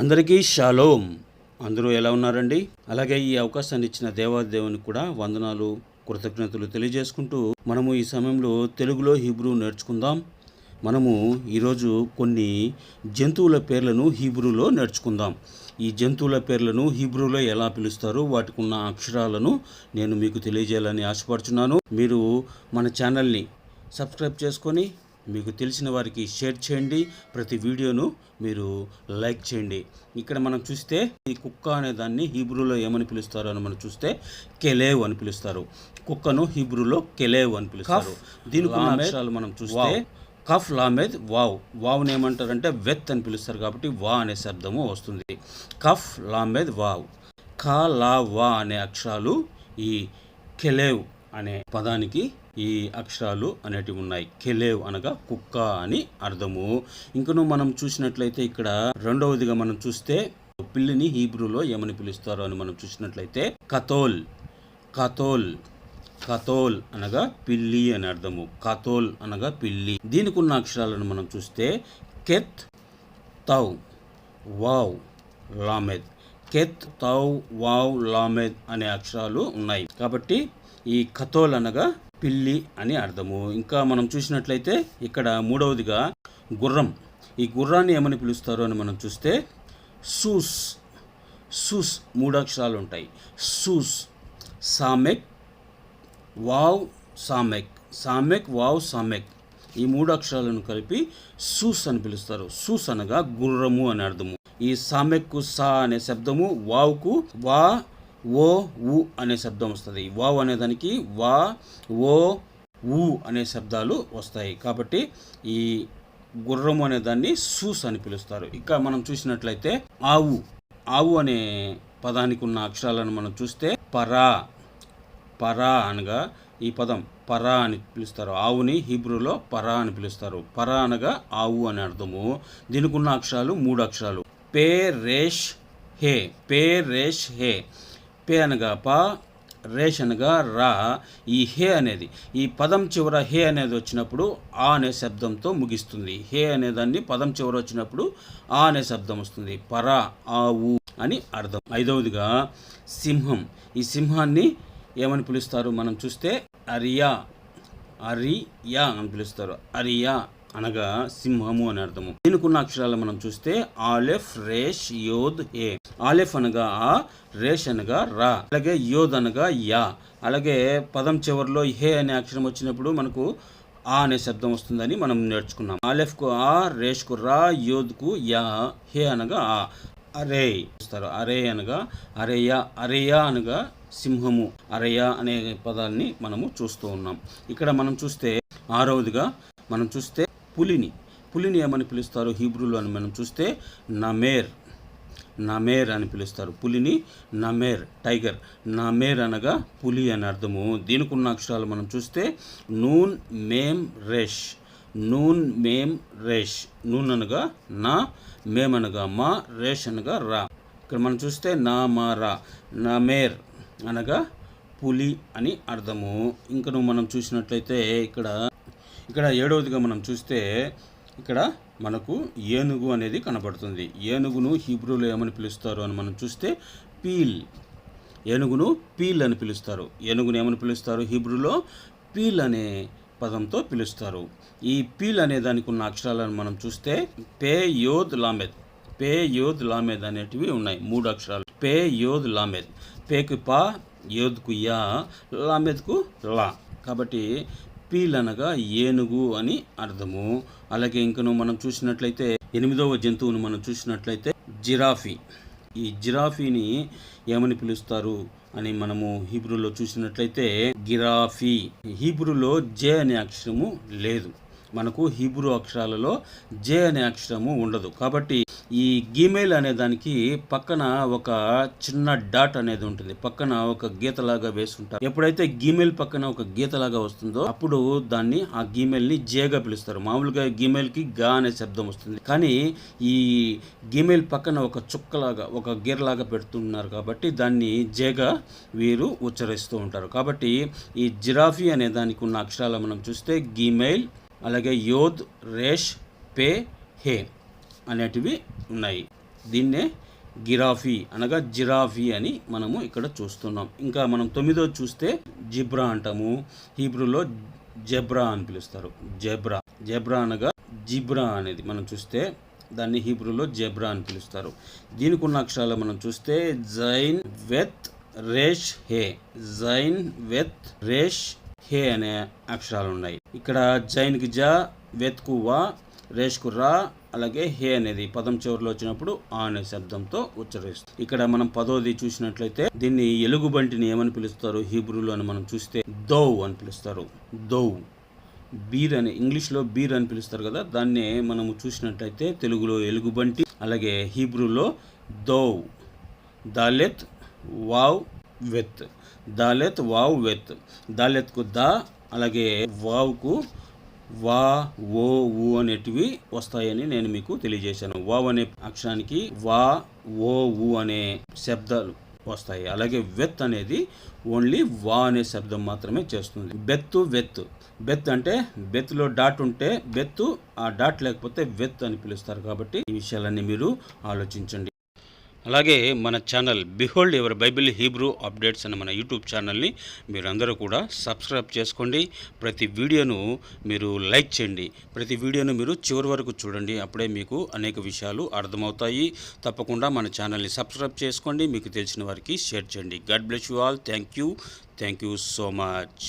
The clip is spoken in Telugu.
అందరికీ షాలోమ్ అందరూ ఎలా ఉన్నారండి? అలాగే ఈ అవకాశాన్ని ఇచ్చిన దేవాదేవునికి కూడా వందనాలు కృతజ్ఞతలు తెలియజేసుకుంటూ మనము ఈ సమయంలో తెలుగులో హీబ్రూ నేర్చుకుందాం. మనము ఈరోజు కొన్ని జంతువుల పేర్లను హీబ్రూలో నేర్చుకుందాం. ఈ జంతువుల పేర్లను హీబ్రూలో ఎలా పిలుస్తారు వాటికి ఉన్న అక్షరాలను నేను మీకు తెలియజేయాలని ఆశపడుచున్నాను. మీరు మన ఛానల్ని సబ్స్క్రైబ్ చేసుకొని మీకు తెలిసిన వారికి షేర్ చేయండి. ప్రతి వీడియోను మీరు లైక్ చేయండి. ఇక్కడ మనం చూస్తే ఈ కుక్క అనే దాన్ని హీబ్రూలో ఏమని పిలుస్తారు అని మనం చూస్తే కెలేవ్ అని పిలుస్తారు. కుక్కను హీబ్రూలో కెలేవ్ అని పిలుస్తారు. ఉన్న అక్షరాలు మనం చూస్తే కఫ్ లామెద్ వావ్. వావ్ని ఏమంటారంటే వెత్ అని పిలుస్తారు కాబట్టి వా అనే శబ్దము వస్తుంది. Kaf lamed vav. ఖా లా వా అనే అక్షరాలు ఈ కెలేవ్ అనే పదానికి ఈ అక్షరాలు అనేటివి ఉన్నాయి. కెలేవ్ అనగా కుక్క అని అర్థము. ఇంకను మనం చూసినట్లయితే ఇక్కడ రెండవదిగా మనం చూస్తే పిల్లిని హీబ్రూలో ఏమని పిలుస్తారు అని మనం చూసినట్లయితే కతోల్ కతోల్ కతోల్ అనగా పిల్లి అని అర్థము. కతోల్ అనగా పిల్లి. దీనికి ఉన్న అక్షరాలను మనం చూస్తే కెత్ తౌ వావ్ లామెద్ కెత్ తౌ వావ్ లామెద్ అనే అక్షరాలు ఉన్నాయి. కాబట్టి ఈ కథోల్ అనగా పిల్లి అని అర్థము. ఇంకా మనం చూసినట్లయితే ఇక్కడ మూడవదిగా గుర్రం. ఈ గుర్రాన్ని ఏమని పిలుస్తారు అని మనం చూస్తే సూస్ సూస్ మూడు అక్షరాలు ఉంటాయి. సూస్ సామెక్ వావ్ సామెక్. సామెక్ వావ్ సామెక్. ఈ మూడు అక్షరాలను కలిపి సూస్ అని పిలుస్తారు. సూస్ అనగా గుర్రము అని అర్థము. ఈ సామెక్కు సా అనే శబ్దము వావుకు వా ఓ ఊ అనే శబ్దం వస్తుంది. వావ్ అనేదానికి వా ఓ ఊ అనే శబ్దాలు వస్తాయి. కాబట్టి ఈ గుర్రం అనే దాన్ని సూస్ అని పిలుస్తారు. ఇక మనం చూసినట్లయితే ఆవు ఆవు అనే పదానికి ఉన్న అక్షరాలను మనం చూస్తే పరా పరా అనగా ఈ పదం పరా అని పిలుస్తారు. ఆవుని హీబ్రూలో పరా అని పిలుస్తారు. పరా అనగా ఆవు అనే అర్థము. దీనికి ఉన్న అక్షరాలు మూడు అక్షరాలు. పే రేష్ హే పే రేష్ హే. పే అనగా పా రేష్ అనగా రా. ఈ హే అనేది ఈ పదం చివర హే అనేది వచ్చినప్పుడు ఆ అనే శబ్దంతో ముగిస్తుంది. హే అనే దాన్ని పదం చివర వచ్చినప్పుడు ఆ అనే శబ్దం వస్తుంది. పరా ఆవు అని అర్థం. ఐదవదిగా సింహం. ఈ సింహాన్ని ఏమని పిలుస్తారు? మనం చూస్తే అరియా అరియా అని పిలుస్తారు. అరియా. అనగా సింహము అని అర్థము. దీనికున్న అక్షరాలు మనం చూస్తే ఆలెఫ్ రేష్ యోద్ ఏ. ఆలెఫ్ అనగా ఆ రేష్ అనగా రా. అలాగే యోద్ అనగా యా. అలాగే పదం చివరిలో హే అనే అక్షరం వచ్చినప్పుడు మనకు ఆ అనే శబ్దం వస్తుందని మనం నేర్చుకున్నాం. ఆలెఫ్కు ఆ రేష్కు రా యోద్కు యా హే అనగా ఆ. అరే చూస్తారు. అరే అనగా అరేయా అరేయా అనగా సింహము. అరేయ అనే పదాన్ని మనము చూస్తూ ఉన్నాం. ఇక్కడ మనం చూస్తే ఆరవదిగా మనం చూస్తే పులిని. పులిని ఏమని పిలుస్తారు? హీబ్రూలో అని మనం చూస్తే నమేర్ నమేర్ అని పిలుస్తారు. పులిని నమేర్ టైగర్. నమేర్ అనగా పులి అని అర్థము. దీనికి ఉన్న అక్షరాలు మనం చూస్తే నూన్ మేమ్ రేష్. నూన్ మేమ్ రేష్. నూన్ అనగా నా మేమ్ అనగా మా రేష్ అనగా రా. ఇక్కడ మనం చూస్తే నా మా రా. నమేర్ అనగా పులి అని అర్థము. ఇంకను మనం చూసినట్లయితే ఇక్కడ ఇక్కడ ఏడవదిగా మనం చూస్తే ఇక్కడ మనకు ఏనుగు అనేది కనబడుతుంది ఏనుగును హీబ్రూలో ఏమని పిలుస్తారు అని మనం చూస్తే పీల్. ఏనుగును పీల్ అని పిలుస్తారు. ఏనుగును ఏమని పిలుస్తారు? హీబ్రూలో పీల్ అనే పదంతో పిలుస్తారు. ఈ పీల్ అనే దానికి ఉన్న అక్షరాలను మనం చూస్తే పే యోద్ లామెద్. పే యోద్ లామెద్ అనేటివి ఉన్నాయి. మూడు అక్షరాలు. పే యోద్ లామెద్. పేకు పా యోద్కు యా లామెద్కు లా. కాబట్టి పీల్ అనగా ఏనుగు అని అర్థము. అలాగే ఇంకను మనం చూసినట్లయితే ఎనిమిదవ జంతువును మనం చూసినట్లయితే జిరాఫీ. ఈ జిరాఫీని ఏమని పిలుస్తారు అని మనము హీబ్రూలో చూసినట్లయితే గిరాఫీ. హీబ్రూలో జే అనే అక్షరము లేదు. మనకు హీబ్రూ అక్షరాలలో జే అనే అక్షరము ఉండదు. కాబట్టి ఈ గీమెయిల్ అనే దానికి పక్కన ఒక చిన్న డాట్ అనేది ఉంటుంది. పక్కన ఒక గీతలాగా వేసుకుంటారు. ఎప్పుడైతే గీమెయిల్ పక్కన ఒక గీతలాగా వస్తుందో అప్పుడు దాన్ని ఆ గీమెయిల్ని జేగా పిలుస్తారు. మామూలుగా గీమెయిల్కి గా అనే శబ్దం వస్తుంది. కానీ ఈ గీమెయిల్ పక్కన ఒక చుక్కలాగా ఒక గీరలాగా పెడుతున్నారు కాబట్టి దాన్ని జేగా వీరు ఉచ్చరిస్తూ ఉంటారు. కాబట్టి ఈ జిరాఫీ అనే దానికి ఉన్న అక్షరాలు మనం చూస్తే గీమెయిల్ అలాగే యోధ్ రేష్ పే హే అనేటివి ఉన్నాయి. దీన్నే గిరాఫీ అనగా జిరాఫీ అని మనము ఇక్కడ చూస్తున్నాం. ఇంకా మనం తొమ్మిదో చూస్తే జిబ్రా అంటాము. హీబ్రూలో జెబ్రా అని పిలుస్తారు. జెబ్రా. జెబ్రా అనగా జిబ్రా అనేది మనం చూస్తే దాన్ని హీబ్రూలో జెబ్రా అని పిలుస్తారు. దీనికి ఉన్న అక్షరాలు మనం చూస్తే zayin vet resh he. Zayin vet resh he అనే అక్షరాలు ఉన్నాయి. ఇక్కడ జైన్కి జా వెత్కు వా రేష్కు రా అలాగే హే అనేది పదం చివరిలో వచ్చినప్పుడు ఆ అనే శబ్దంతో ఉచ్చరిస్తుంది ఇక్కడ మనం పదోది చూసినట్లయితే దీన్ని ఎలుగుబంటిని ఏమని పిలుస్తారు? హీబ్రూలో అని మనం చూస్తే దౌ అని పిలుస్తారు. దౌ. బీర్ అని ఇంగ్లీష్లో బీర్ అని పిలుస్తారు కదా? దాన్నే మనము చూసినట్లయితే తెలుగులో ఎలుగుబంటి అలాగే హీబ్రూలో దౌ. Dalet vav vet. Dalet vav vet. దాలెత్కు దా అలాగే వావ్కు వా ఓ ఊ అనేటివి వస్తాయని నేను మీకు తెలియజేశాను. వా అనే అక్షరానికి వా ఓ ఊ అనే శబ్దాలు వస్తాయి. అలాగే వెత్ అనేది ఓన్లీ వా అనే శబ్దం మాత్రమే చేస్తుంది. బెత్తు వెత్ బెత్ అంటే బెత్లో డాట్ ఉంటే బెత్తు ఆ డాట్ లేకపోతే వెత్ అని పిలుస్తారు కాబట్టి ఈ విషయాలన్నీ మీరు ఆలోచించండి. అలాగే మన channel behold ever Bible Hebrew updates అనే మన యూట్యూబ్ ఛానల్ని మీరందరూ కూడా సబ్స్క్రైబ్ చేసుకోండి. ప్రతి వీడియోను మీరు లైక్ చేయండి. ప్రతి వీడియోను మీరు చివరి వరకు చూడండి. అప్పుడే మీకు అనేక విషయాలు అర్థమవుతాయి. తప్పకుండా మన ఛానల్ని సబ్స్క్రైబ్ చేసుకోండి. మీకు తెలిసిన వారికి షేర్ చేయండి. God bless you all. Thank you. Thank you so much.